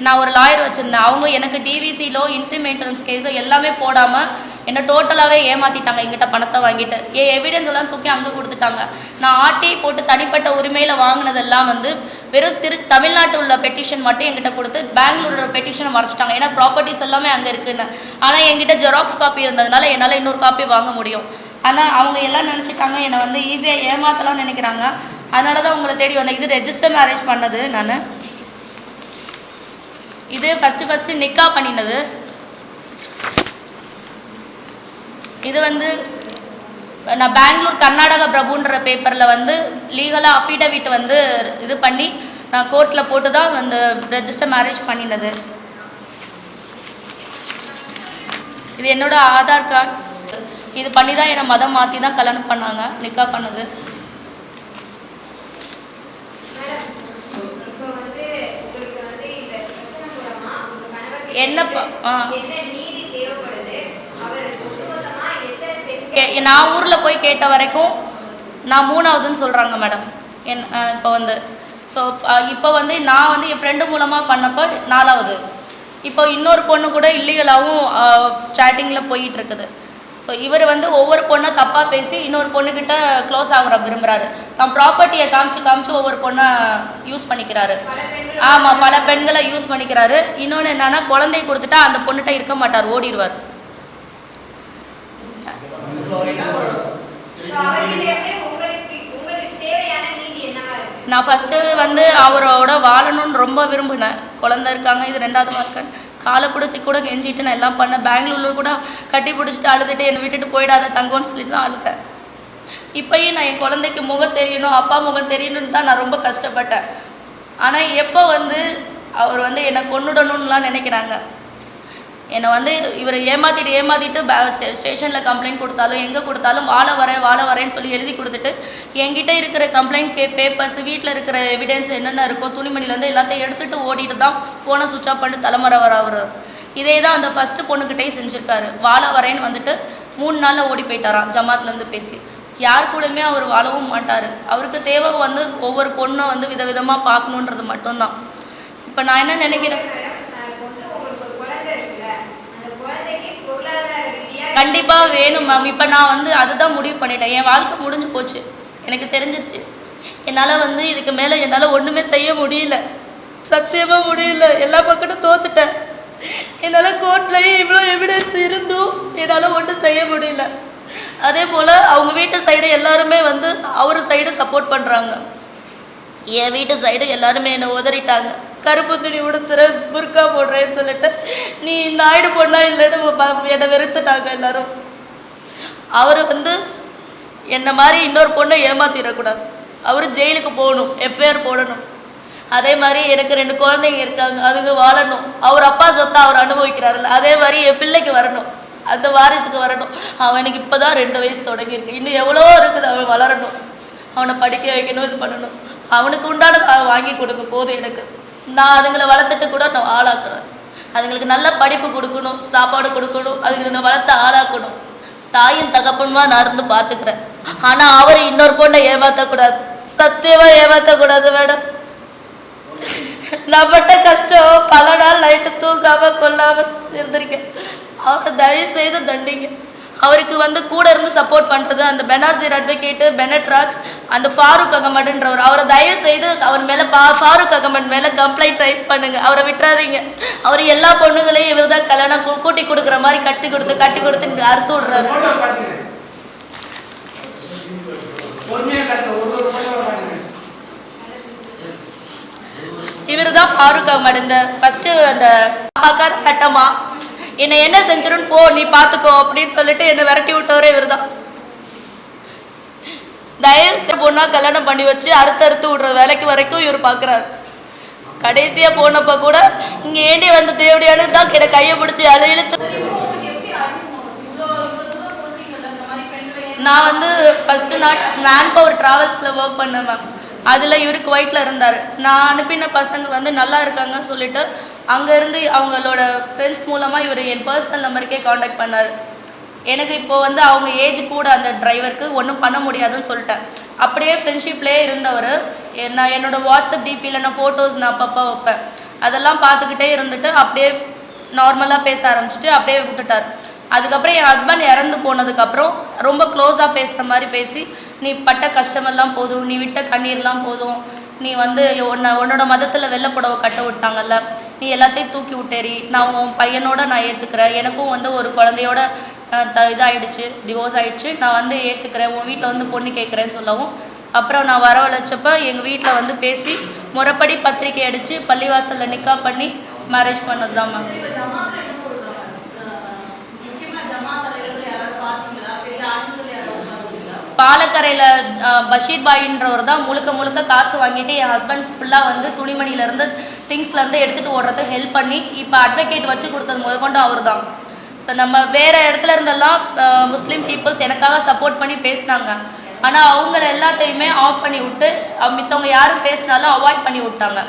நான் ஒரு லாயர் வச்சுருந்தேன். அவங்க எனக்கு டிவிசிலோ இன்ட்ரிமெண்டன்ஸ் கேஸோ எல்லாமே போடாமல் என்னை டோட்டலாகவே ஏமாற்றிட்டாங்க எங்கிட்ட பணத்தை வாங்கிட்டு. என் எவிடன்ஸ் எல்லாம் தூக்கி அங்கே கொடுத்துட்டாங்க. நான் ஆர்டிஐ போட்டு தனிப்பட்ட உரிமையில் வாங்கினதெல்லாம் வந்து வெறும் திரு தமிழ்நாட்டு உள்ள பெட்டிஷன் மட்டும் என்கிட்ட கொடுத்து பெங்களூரோட பெட்டிஷனை மறைச்சிட்டாங்க. ஏன்னா ப்ராப்பர்ட்டிஸ் எல்லாமே அங்கே இருக்குன்னு. ஆனால் எங்கிட்ட ஜெராக்ஸ் காப்பி இருந்ததுனால என்னால் இன்னொரு காப்பி வாங்க முடியும். ஆனால் அவங்க எல்லாம் நினச்சிட்டாங்க என்னை வந்து ஈஸியாக ஏமாற்றலாம்னு நினைக்கிறாங்க. அதனால தான் உங்களை தேடி வந்தேன். இது ரெஜிஸ்டர் மேரேஜ் பண்ணது நான். இது ஃபஸ்ட்டு ஃபஸ்ட்டு நிக்கா பண்ணினது. இது வந்து நான் பெங்களூர் கர்நாடகா பிரபுன்ற பேப்பரில் வந்து லீகலாக அஃபிடவிட் வந்து இது பண்ணி நான் கோர்ட்டில் போட்டு தான் வந்து ரெஜிஸ்டர் மேரேஜ் பண்ணினது. இது என்னோட ஆதார் கார்டு இது பண்ணி தான் என்னை மதம் மாற்றி தான் கல்யாணம் பண்ணாங்க. நிக்கா பண்ணது இப்போ வந்து உங்களுக்கு வந்து இந்த பிரச்சனை மூலமா உங்க கணவருக்கு என்ன ப- ஆ. என்ன நீதி தேவைப்படுது அவர் ஒட்டுமொத்தமா எத்தனை பெண்கள் கே- நான் ஊரில் போய் கேட்ட வரைக்கும் நான் மூணாவதுன்னு சொல்கிறாங்க மேடம். என் இப்போ வந்து. ஸோ இப்போ வந்து நான் வந்து என் ஃப்ரெண்டு மூலமாக பண்ணப்போ நாலாவது. இப்போ இன்னொரு பொண்ணு கூட இல்லீகலாகவும் சேட்டிங்கில் போயிட்டு இருக்குது. ஸோ இவர் வந்து ஒவ்வொரு பொண்ணை தப்பாக பேசி இன்னொரு பொண்ணுக்கிட்ட க்ளோஸ் ஆகுற விரும்புகிறாரு தம் ப்ராப்பர்ட்டியை காமிச்சு காமிச்சு ஒவ்வொரு பொண்ணை யூஸ் பண்ணிக்கிறாரு. ஆமாம் பல பெண்களை யூஸ் பண்ணிக்கிறாரு. இன்னொன்று என்னன்னா குழந்தைய கொடுத்துட்டா அந்த பொண்ணுகிட்ட இருக்க மாட்டார் ஓடிடுவார். நான் ஃபஸ்ட்டு வந்து அவரோட வாழணும்னு ரொம்ப விரும்பினேன். குழந்தை இருக்காங்க இது ரெண்டாவது மக்கள் காலை பிடிச்சி கூட கெஞ்சிட்டு நான் எல்லாம் பண்ணேன். பெங்களூரில் கூட கட்டி பிடிச்சிட்டு அழுதுட்டு என்னை விட்டுட்டு போயிடாத தங்கம்னு சொல்லிட்டு தான் அழுதேன். இப்பயும் நான் என் குழந்தைக்கு முகம் தெரியணும் அப்பா முகம் தெரியணும்னு தான் நான் ரொம்ப கஷ்டப்பட்டேன். ஆனால் எப்போ வந்து அவர் வந்து என்னை கொண்டுடணும்லாம் நினைக்கிறாங்க. என்னை வந்து இவர் ஏமாத்திட்டு ஏமாத்திட்டு ஸ்டேஷனில் கம்ப்ளைண்ட் கொடுத்தாலும் எங்கே கொடுத்தாலும் வாழ வரேன் வாழ வரேன்னு சொல்லி எழுதி கொடுத்துட்டு என்கிட்ட இருக்கிற கம்ப்ளைண்ட் கே பேப்பர்ஸ் வீட்டில் இருக்கிற எவிடன்ஸ் என்னென்ன இருக்கோ துணிமணிலேருந்து எல்லாத்தையும் எடுத்துகிட்டு ஓடிட்டு தான் ஃபோனை சுவிச் ஆஃப் பண்ணி தலைமுறை வர அவர். இதே தான் அந்த ஃபஸ்ட்டு பொண்ணுக்கிட்டே செஞ்சுருக்காரு. வாழ வரேன்னு வந்துட்டு மூணு நாளில் ஓடி போயிட்டாராம் ஜமாத்லேருந்து பேசி. யார் கூடயுமே அவர் வாழவும் மாட்டார். அவருக்கு தேவை வந்து ஒவ்வொரு பொண்ணை வந்து விதவிதமாக பார்க்கணுன்றது மட்டும்தான். இப்போ நான் என்ன நினைக்கிறேன் மேடம் நான் இப்போ வந்து உங்களுக்கு ஒரு குழந்தை இருக்குல்ல அந்த குழந்தைக்கு பொருளாதார ரீதியா கண்டிப்பாக வேணும் மேம் இப்போ நான் வந்து அதுதான் முடிவு பண்ணிட்டேன். என் வாழ்க்கை முடிஞ்சு போச்சு. எனக்கு தெரிஞ்சிருச்சு. என்னால் வந்து இதுக்கு மேலே என்னால் ஒன்றுமே செய்ய முடியல. சத்தியமாக முடியல. எல்லா பக்கமும் தோத்துட்டேன். என்னால் கோர்ட்லேயே இவ்வளோ எவிடன்ஸ் இருந்தும் என்னால் ஒன்றும் செய்ய முடியல. அதே போல் அவங்க வீட்டு சைடு எல்லாருமே வந்து அவர் சைடு சப்போர்ட் பண்ணுறாங்க என் வீட்டு சைடு எல்லாருமே என்னை உதறிட்டாங்க. கருப்பு துணி உடுத்துற புர்கா போடுறேன்னு சொல்லிட்டு நீ நாயுடு பொண்ணா இல்லைன்னு என்னை வெறுத்துட்டாங்க எல்லாரும். அவர் வந்து என்ன மாதிரி இன்னொரு பொண்ணை ஏமாத்திடக்கூடாது. அவர் ஜெயிலுக்கு போகணும் எஃப்ஐஆர் போடணும். அதே மாதிரி எனக்கு ரெண்டு குழந்தைங்க இருக்காங்க அதுங்க வாழணும். அவர் அப்பா சொத்தை அவர் அனுபவிக்கிறாருல்ல அதே மாதிரி என் பிள்ளைக்கு வரணும். அந்த வாரிசுக்கு வரணும். அவனுக்கு இப்போ தான் ரெண்டு வயசு தொடங்கியிருக்கு. இன்னும் எவ்வளோ இருக்குது அவன் வளரணும். அவனை படிக்க வைக்கணும் இது பண்ணணும். அவனுக்கு உண்டானதை வாங்கி கொடுங்க போதும் எனக்கு. நான் அதுங்களை வளர்த்துட்டு கூட நான் ஆளாக்குறேன். அதுங்களுக்கு நல்ல படிப்பு கொடுக்கணும் சாப்பாடு கொடுக்கணும் அதுங்களை நான் வளர்த்து ஆளாக்கணும். தாயும் தகப்பனுமா நான் இருந்து பார்த்துக்கிறேன். ஆனால் அவர் இன்னொரு பொண்ணை ஏமாற்றக்கூடாது சத்தியமாக ஏமாற்றக்கூடாது மேடம் நான் பட்ட கஷ்டம் பல நாள் நைட்டு தூங்காமல் கொல்லாமல் இருந்திருக்கேன். அவரை தயவு செய்து தண்டிங்க. அவருக்கு வந்து கூட இருந்து சப்போர்ட் பண்ணுறது அந்த பெனாசிர் அட்வொகேட்டு பெனட் ராஜ் அந்த ஃபாரூக் அகமடுன்றவர் அவரை தயவு செய்து அவர் மேலே பா ஃபாரூக் அகமட் மேலே கம்ப்ளைண்ட் ரைஸ் பண்ணுங்கள் அவரை விட்டுறாதீங்க. அவர் எல்லா பொண்ணுங்களையும் இவர் தான் கல்யாணம் கூட்டி கொடுக்குற மாதிரி கட்டி கொடுத்து கட்டி கொடுத்து அறுத்து விடுறாரு. இவர் தான் ஃபாரூக் அகமட் இந்த ஃபஸ்ட்டு அந்த பார்க்காத சட்டமா என்னை என்ன செஞ்சிருன்னு போ நீ பார்த்துக்கோ அப்படின்னு சொல்லிட்டு என்னை விரட்டி விட்டவரே இவர் தான் தயவு பொண்ணா கல்யாணம் பண்ணி வச்சு அறுத்து அறுத்து விடுற வேலைக்கு வரைக்கும் இவர் பார்க்குறாரு கடைசியாக போனப்போ கூட இங்கே ஏண்டி வந்து தேவடியானு தான் கிட்ட கையை பிடிச்சி அதை இழுத்து. நான் வந்து ஃபஸ்ட்டு நான் மேன் பவர் ட்ராவல்ஸில் ஒர்க் பண்ணேன் மேம் அதில் இவர் குவைட்டில் இருந்தார். நான் அனுப்பின பசங்க வந்து நல்லா இருக்காங்கன்னு சொல்லிட்டு அங்கேருந்து அவங்களோட ஃப்ரெண்ட்ஸ் மூலமாக இவர் என் பர்சனல் நம்பருக்கே காண்டாக்ட் பண்ணார். எனக்கு இப்போ வந்து அவங்க ஏஜ் கூட அந்த டிரைவருக்கு ஒன்றும் பண்ண முடியாதுன்னு சொல்லிட்டேன். அப்படியே ஃப்ரெண்ட்ஷிப்லேயே இருந்தவர். நான் என்னோட வாட்ஸ்அப் டிபியில் நான் ஃபோட்டோஸ் நான் அப்பப்போ வைப்பேன். அதெல்லாம் பார்த்துக்கிட்டே இருந்துட்டு அப்படியே நார்மலாக பேச ஆரம்பிச்சிட்டு அப்படியே விட்டுட்டார். அதுக்கப்புறம் என் ஹஸ்பண்ட் இறந்து போனதுக்கப்புறம் ரொம்ப க்ளோஸாக பேசுகிற மாதிரி பேசி நீ பட்ட கஷ்டமெல்லாம் போதும். நீ விட்ட கண்ணீர்லாம் போதும். நீ வந்து உன்னை உன்னோட மதத்தில் வெள்ளப்புடவை கட்ட விட்டாங்கல்ல. நீ எல்லாத்தையும் தூக்கி விட்டேரி நான் உன் பையனோட நான் ஏற்றுக்கிறேன் எனக்கும் வந்து ஒரு குழந்தையோட த இதாகிடுச்சு டிவோர்ஸ் ஆகிடுச்சு நான் வந்து ஏற்றுக்கிறேன் உன் வீட்டில் வந்து பொண்ணு கேட்குறேன்னு சொல்லவும். அப்புறம் நான் வரவழைச்சப்ப எங்கள் வீட்டில் வந்து பேசி முறைப்படி பத்திரிக்கை அடித்து பள்ளிவாசலில் நிக்கா பண்ணி மேரேஜ் பண்ணது தான் மேம் பாலக்கரையில் பஷீர் பாயின்றவர் தான் முழுக்க முழுக்க காசு வாங்கிட்டு என் ஹஸ்பண்ட் ஃபுல்லாக வந்து துணிமணியிலேருந்து திங்ஸ்லேருந்து எடுத்துகிட்டு ஓடுறதுக்கு ஹெல்ப் பண்ணி இப்போ அட்வொகேட் வச்சு கொடுத்தது முதற்கொண்டு அவர் தான் ஸோ நம்ம வேறு இடத்துல இருந்தெல்லாம் முஸ்லீம் பீப்புள்ஸ் எனக்காக சப்போர்ட் பண்ணி பேசினாங்க. ஆனால் அவங்கள எல்லாத்தையுமே ஆஃப் பண்ணி விட்டு மித்தவங்க யாரும் பேசினாலும் அவாய்ட் பண்ணி விட்டாங்க.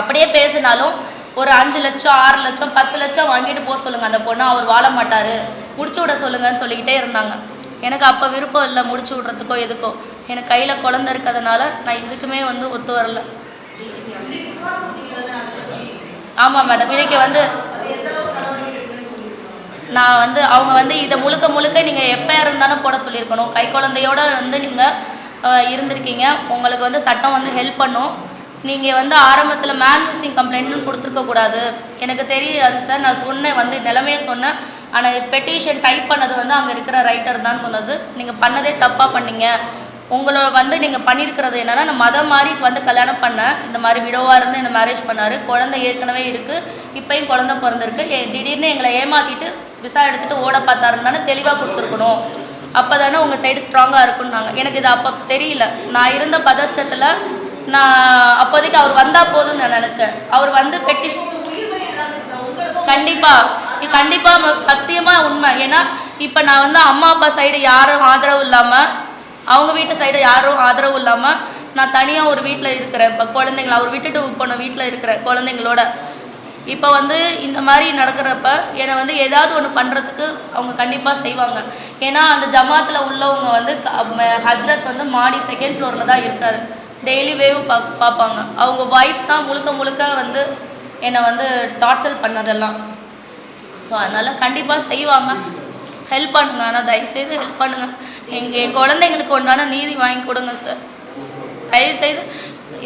அப்படியே பேசினாலும் ஒரு அஞ்சு லட்சம் ஆறு லட்சம் பத்து லட்சம் வாங்கிட்டு போக சொல்லுங்கள் அந்த பொண்ணு அவர் வாழ மாட்டார். முடிச்சு விட சொல்லுங்கன்னு சொல்லிக்கிட்டே இருந்தாங்க. எனக்கு அப்போ விருப்பம் இல்லை முடிச்சு விட்றதுக்கோ எதுக்கோ. எனக்கு கையில் குழந்த இருக்கிறதுனால நான் இதுக்குமே வந்து ஒத்து வரல. ஆமாம் மேடம் இன்னைக்கு வந்து நான் வந்து அவங்க வந்து இதை முழுக்க முழுக்க நீங்கள் எஃப்ஐஆர் இருந்தாலும் போட சொல்லியிருக்கணும். கை குழந்தையோட வந்து நீங்கள் இருந்திருக்கீங்க. உங்களுக்கு வந்து சட்டம் வந்து ஹெல்ப் பண்ணும். நீங்கள் வந்து ஆரம்பத்தில் மேன் மிஸ்ஸிங் கம்ப்ளைண்ட்னு கொடுத்துருக்க கூடாது. எனக்கு தெரியாது சார் நான் சொன்னேன் வந்து நிலமையை சொன்னேன். ஆனால் பெட்டிஷன் டைப் பண்ணது வந்து அங்கே இருக்கிற ரைட்டர் தான் சொன்னது. நீங்கள் பண்ணதே தப்பாக பண்ணீங்க. உங்களோட வந்து நீங்கள் பண்ணியிருக்கிறது என்னன்னா நான் மதம் மாதிரி வந்து கல்யாணம் பண்ணேன். இந்த மாதிரி விடோவாக இருந்து என்ன மேரேஜ் பண்ணாரு. குழந்தை ஏற்கனவே இருக்குது இப்பயும் குழந்தை பிறந்திருக்கு. திடீர்னு எங்களை ஏமாற்றிட்டு விசா எடுத்துகிட்டு ஓட பார்த்தாருன்னு தெளிவாக கொடுத்துருக்கணும். அப்போ தானே உங்கள் சைடு ஸ்ட்ராங்காக இருக்குன்னாங்க எனக்கு இது அப்போ தெரியல. நான் இருந்த பதஷ்டத்தில் நான் அப்போதைக்கு அவர் வந்தால் போதும்னு நான் நினச்சேன். அவர் வந்து பெட்டிஷன் கண்டிப்பா. கண்டிப்பாக கண்டிப்பா ம- சத்தியமா உண்மை. ஏன்னா இப்ப நான் வந்து அம்மா அப்பா சைடு யாரும் ஆதரவு இல்லாம அவங்க வீட்டு சைடு யாரும் ஆதரவு இல்லாம நான் தனியா ஒரு வீட்டில் இருக்கிறேன். இப்ப குழந்தைங்கள அவர் விட்டுட்டு போன வீட்டில் இருக்கிறேன் குழந்தைங்களோட. இப்போ வந்து இந்த மாதிரி நடக்கிறப்ப என்னை வந்து ஏதாவது ஒன்று பண்ணுறதுக்கு அவங்க கண்டிப்பாக செய்வாங்க. ஏன்னா அந்த ஜமாத்தில் உள்ளவங்க வந்து ஹஜ்ரத் வந்து மாடி செகண்ட் ஃப்ளோரில் தான் இருக்காரு. டெய்லி வேவ் பா பார்ப்பாங்க. அவங்க ஒய்ஃப் தான் முழுக்க முழுக்க வந்து என்னை வந்து டார்ச்சர் பண்ணதெல்லாம். ஸோ அதனால் கண்டிப்பாக செய்வாங்க. ஹெல்ப் பண்ணுங்க. ஆனால் தயவுசெய்து ஹெல்ப் பண்ணுங்க. எங்கள் என் குழந்தைங்களுக்கு உண்டான நீதி வாங்கி கொடுங்க சார் தயவுசெய்து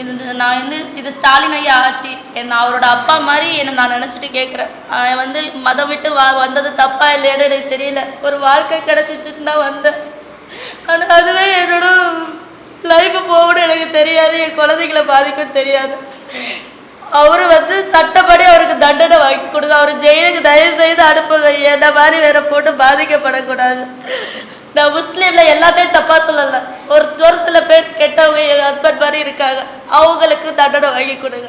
இது நான் வந்து இது ஸ்டாலின் ஐயா ஆச்சு. என்ன அவரோட அப்பா மாதிரி என்னை நான் நினச்சிட்டு கேட்குறேன் அவன் வந்து மதம் விட்டு வா வந்தது தப்பா இல்லையான்னு எனக்கு தெரியல. ஒரு வாழ்க்கை கிடச்சிச்சுன்னு தான் வந்தேன். ஆனால் அதுவே என்னோட லைஃப் போகணும் எனக்கு தெரியாது. என் குழந்தைங்கள பாதிக்கும் தெரியாது. அவரு வந்து சட்டப்படி அவருக்கு தண்டனை வாங்கி கொடுங்க. அவர் ஜெயிலுக்கு தயவு செய்து அனுப்புங்க என்ன மாதிரி வேற போட்டு பாதிக்கப்படக்கூடாது. நான் முஸ்லீம்ல எல்லாத்தையும் தப்பா சொல்லல. ஒரு ஒரு சில பேர் கெட்டவங்க என் ஹஸ்பண்ட் மாதிரி இருக்காங்க. அவங்களுக்கு தண்டனை வாங்கி கொடுங்க.